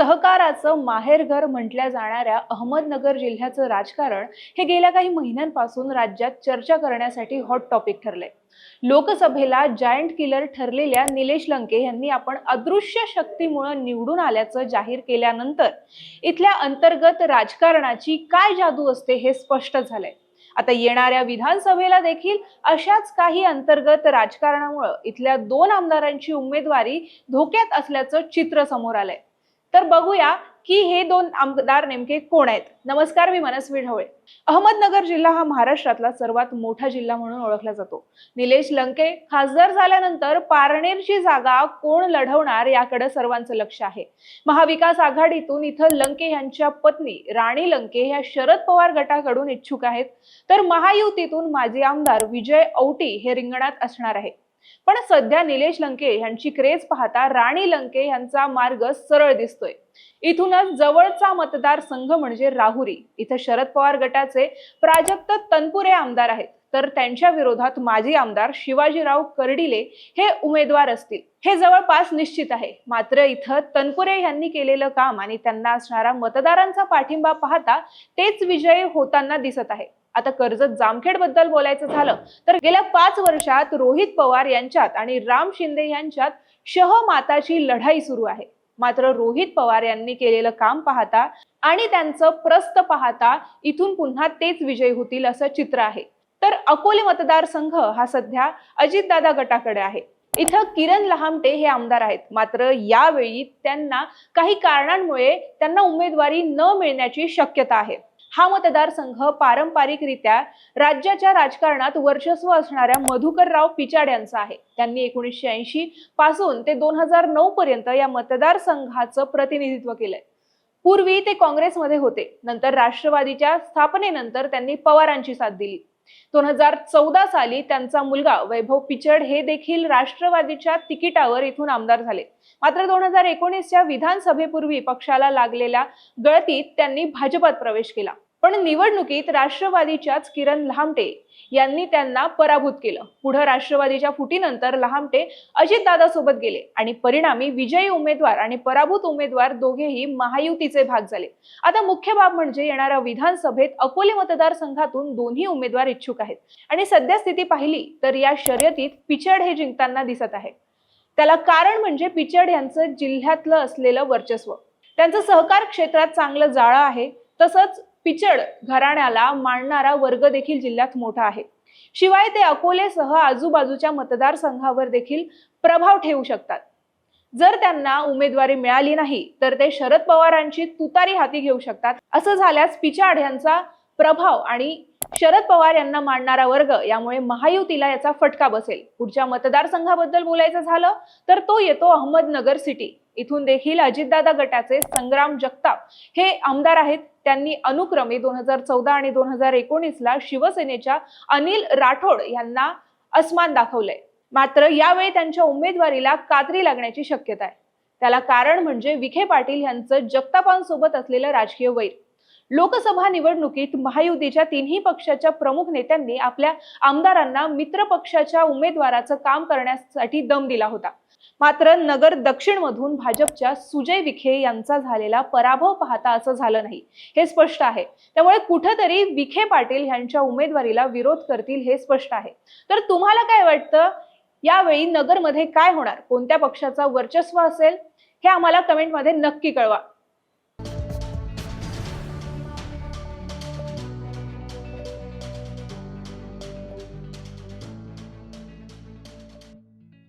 सहकाराचं माहेरघर म्हटल्या जाणाऱ्या अहमदनगर जिल्ह्याचं राजकारण हे गेल्या काही महिन्यांपासून राज्यात चर्चा करण्यासाठी हॉट टॉपिक ठरलंय. लोकसभेला जायंट किलर ठरलेल्या निलेश लंके यांनी आपण अदृश्य शक्तीमुळे निवडून आल्याचं जाहीर केल्यानंतर इथल्या अंतर्गत राजकारणाची काय जादू असते हे स्पष्ट झालंय. आता येणाऱ्या विधानसभेला देखील अशाच काही अंतर्गत राजकारणामुळे इथल्या दोन आमदारांची उमेदवारी धोक्यात असल्याचं चित्र समोर आलंय. तर बघूया की हे दोन आमदार नेमके कोण आहेत. नमस्कार मी मनस्वी ढवळे अहमदनगर जिल्हा हा महाराष्ट्रातला सर्वात मोठा जिल्हा म्हणून ओळखला जातो. निलेश लंके खासदार झाल्यानंतर पारनेरची जागा कोण लढवणार याकडे सर्वांचं लक्ष आहे. महाविकास आघाडीतून इथं लंके यांच्या पत्नी राणी लंके ह्या शरद पवार गटाकडून इच्छुक आहेत. तर महायुतीतून माजी आमदार विजय औटी हे रिंगणात असणार आहे. पण सध्या निलेश लंके यांची क्रेज पाहता राणी लंके यांचा मार्ग सरळ दिसतोय. इथूनच जवळचा मतदार संघ म्हणजे राहुरी. इथं शरद पवार गटाचे प्राजक्त तनपुरे आमदार आहेत. तर त्यांच्या विरोधात माजी आमदार शिवाजीराव कर्डिले हे उमेदवार असतील. हे जवळपास निश्चित आहे. मात्र इथं तनपुरे यांनी केलेलं काम आणि त्यांना असणारा मतदारांचा पाठिंबा पाहता तेच विजय होताना दिसत आहे. आता कर्जत जामखेडबद्दल बोलायचं झालं तर गेल्या पाच वर्षात रोहित पवार यांच्यात आणि राम शिंदे यांच्यात शहमाताची लढाई सुरू आहे. मात्र रोहित पवार यांनी केलेलं काम पाहता आणि त्यांचं प्रस्त पाहता इथून पुन्हा तेच विजय होतील असं चित्र आहे. तर अकोले मतदारसंघ हा सध्या अजितदादा गटाकडे आहे. इथं किरण लहामटे हे आमदार आहेत. मात्र यावेळी त्यांना काही कारणांमुळे त्यांना उमेदवारी न मिळण्याची शक्यता आहे. हा मतदारसंघ पारंपरिकरित्या राज्याच्या राजकारणात वर्चस्व असणाऱ्या मधुकरराव पिचाड यांचा आहे. त्यांनी एकोणीसशे ऐंशी पासून ते दोन हजार नऊ पर्यंत या मतदारसंघाचं प्रतिनिधित्व केलंय. पूर्वी ते काँग्रेसमध्ये होते. नंतर राष्ट्रवादीच्या स्थापनेनंतर त्यांनी पवारांची साथ दिली. दोन हजार चौदा साली त्यांचा मुलगा वैभव पिचड हे देखील राष्ट्रवादीच्या तिकिटावर इथून आमदार झाले. मात्र दोन हजार एकोणीसच्या विधानसभेपूर्वी पक्षाला लागलेल्या गळतीत त्यांनी भाजपात प्रवेश केला. पण निवडणुकीत राष्ट्रवादीच्याच किरण लहामटे यांनी त्यांना पराभूत केलं. पुढे राष्ट्रवादीच्या फुटीनंतर लहामटे अजितदादा सोबत गेले आणि परिणामी विजयी उमेदवार आणि पराभूत उमेदवार दोघेही महायुतीचे भाग झाले. आता मुख्य बाब म्हणजे येणाऱ्या विधानसभेत अकोले मतदारसंघातून दोन्ही उमेदवार इच्छुक आहेत. आणि सध्या स्थिती पाहिली तर या शर्यतीत पिचड हे जिंकताना दिसत आहे. त्याला कारण म्हणजे पिचड यांचं जिल्ह्यातलं असलेलं वर्चस्व. त्यांचं सहकार क्षेत्रात चांगलं जाळं आहे. तसंच पिचड घराण्याला मांडणारा वर्ग देखील जिल्ह्यात मोठा आहे. शिवाय ते अकोलेसह आजूबाजूच्या मतदारसंघावर देखील प्रभाव ठेवू शकतात. जर त्यांना उमेदवारी मिळाली नाही तर ते शरद पवारांची तुतारी हाती घेऊ शकतात. असं झाल्यास पिचाड यांचा प्रभाव आणि शरद पवार यांना मांडणारा वर्ग यामुळे महायुतीला याचा फटका बसेल. पुढच्या मतदारसंघाबद्दल बोलायचं झालं तर तो येतो अहमदनगर सिटी. इथून देखील अजितदादा गटाचे संग्राम जगताप हे आमदार आहेत. त्यांनी अनुक्रमे दोन हजार चौदा आणि दोन हजार एकोणीसला शिवसेनेच्या अनिल राठोड यांना अस्मान दाखवलंय. मात्र यावेळी त्यांच्या उमेदवारीला कात्री लागण्याची शक्यता आहे. त्याला कारण म्हणजे विखे पाटील यांचं जगतापांसोबत असलेलं राजकीय वैर. लोकसभा निवडणुकीत महायुतीच्या तिन्ही पक्षाच्या प्रमुख नेत्यांनी आपल्या आमदारांना मित्र पक्षाच्या उमेदवाराचं काम करण्यासाठी दम दिला होता. मात्र नगर दक्षिण मधून भाजपच्या सुजय विखे यांचा झालेला पराभव पाहता असं झालं नाही. हे स्पष्ट आहे. त्यामुळे कुठंतरी विखे पाटील यांच्या उमेदवारीला विरोध करतील हे स्पष्ट आहे. तर तुम्हाला काय वाटतं? यावेळी नगरमध्ये काय होणार? कोणत्या पक्षाचा वर्चस्व असेल? हे आम्हाला कमेंटमध्ये नक्की कळवा.